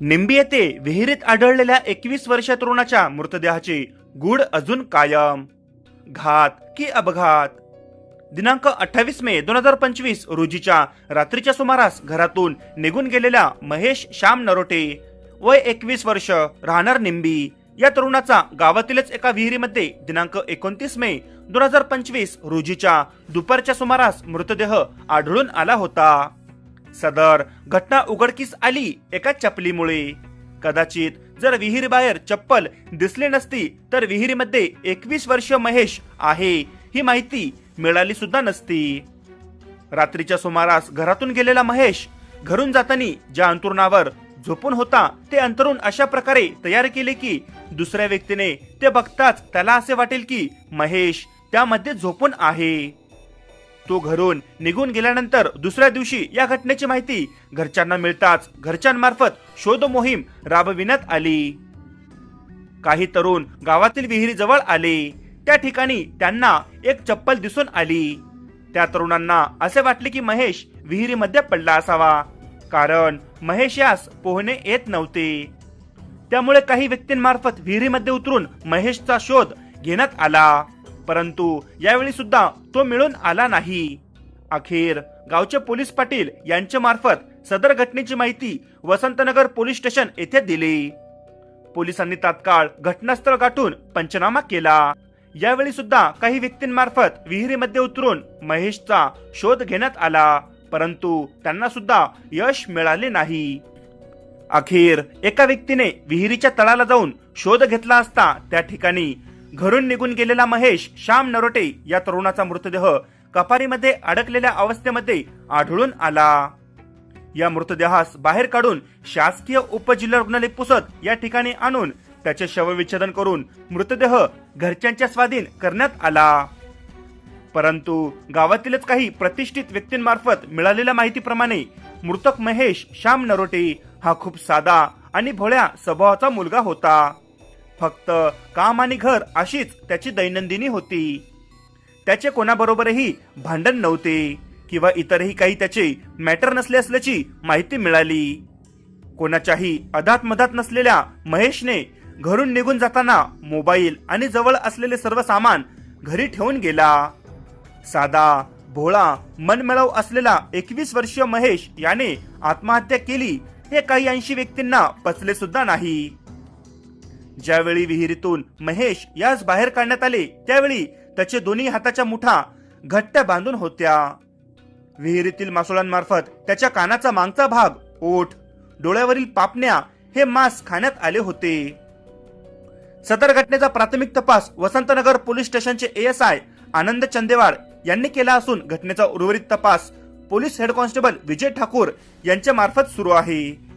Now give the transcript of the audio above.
निंबी येथे विहिरीत आढळलेल्या एकवीस वर्षीय तरुणाच्या मृतदेहाचे गुढ अजून कायम. घात की अपघात? दिनांक अठ्ठावीस मे दोन हजार पंचवीस रोजीच्या रात्रीच्या सुमारास घरातून निघून गेलेल्या महेश श्याम नरोटे वय एकवीस वर्ष राहणार निंबी. या तरुणाचा गावातीलच एका विहिरीमध्ये दिनांक एकोणतीस मे दोन हजार पंचवीस रोजीच्या दुपारच्या सुमारास मृतदेह आढळून आला होता. सदर घटना उघडकीस आली एका चपलीमुळे. कदाचित जर विहिरीबाहेर चप्पल दिसली नसती तर विहिरीमध्ये एकवीस वर्षीय महेश आहे ही माहिती मिळाली सुद्धा नसती. रात्रीच्या सुमारास घरातून गेलेला महेश घरून जाताना ज्या अंतरुणावर झोपून होता ते अंतरुण अशा प्रकारे तयार केले की दुसऱ्या व्यक्तीने ते बघताच त्याला असे वाटेल की महेश त्यामध्ये झोपून आहे. तो घरून निघून गेल्यानंतर दुसऱ्या दिवशी या घटनेची माहिती घरच्यांना मिळताच घरच्यांमार्फत शोध मोहीम राबविण्यात आली. काही तरुण गावातील विहिरीजवळ आले. त्या ठिकाणी त्यांना एक चप्पल दिसून आली. त्या तरुणांना असे वाटले की महेश विहिरीमध्ये पडला असावा कारण महेश यास पोहणे येत नव्हते. त्यामुळे काही व्यक्तींमार्फत विहिरीमध्ये उतरून महेशचा शोध घेण्यात आला. परंतु यावेळी सुद्धा तो मिळून आला नाही. अखेर गावचे पोलीस पाटील यांच्या मार्फत सदर घटनेची माहिती वसंतनगर पोलीस स्टेशन येथे दिली. पोलिसांनी तात्काळ घटनास्थळ गाठून पंचनामा केला. यावेळी सुद्धा काही व्यक्तींमार्फत विहिरीमध्ये उतरून महेशचा शोध घेण्यात आला परंतु त्यांना सुद्धा यश मिळाले नाही. अखेर एका व्यक्तीने विहिरीच्या तळाला जाऊन शोध घेतला असता त्या ठिकाणी घरून निघून गेलेला महेश श्याम नरोटे या तरुणाचा मृतदेह कपारीमध्ये अडकलेल्या अवस्थेमध्ये आढळून आला. या मृतदेहास बाहेर काढून शासकीय उपजिल्हा रुग्णालय पुसत या ठिकाणी आणून त्याचे शवविच्छेदन करून मृतदेह घरच्यांच्या स्वाधीन करण्यात आला. परंतु गावातीलच काही प्रतिष्ठित व्यक्तींमार्फत मिळालेल्या माहितीप्रमाणे मृतक महेश श्याम नरोटे हा खूप साधा आणि भोळ्या स्वभावाचा मुलगा होता. फक्त काम आणि घर अशीच त्याची दैनंदिनी होती. त्याचे कोणाबरोबरही भांडण नव्हते किंवा इतरही काही त्याचे मॅटर नसले असल्याची माहिती मिळाली. कोणाच्याही अधात मधात नसलेल्या महेशने घरून निघून जाताना मोबाईल आणि जवळ असलेले सर्व सामान घरी ठेवून गेला. साधा भोळा मनमिळाव असलेला एकवीस वर्षीय महेश याने आत्महत्या केली हे काही ऐंशी व्यक्तींना पचले सुद्धा नाही. ज्यावेळी विहिरीतून महेश यास बाहेर काढण्यात आले त्यावेळी त्याचे दोन्ही हाताच्या मुठा घट्ट बांधून होत्या. विहिरीतील मासोळांमार्फत त्याच्या कानाचा मागचा भाग ओठ डोळ्यावरील पापण्या हे मांस खाण्यात आले होते. सदर घटनेचा प्राथमिक तपास वसंतनगर पोलीस स्टेशनचे एस आय आनंद चंदेवाड यांनी केला असून घटनेचा उर्वरित तपास police head constable Vijay Thakur यांच्या मार्फत सुरू आहे.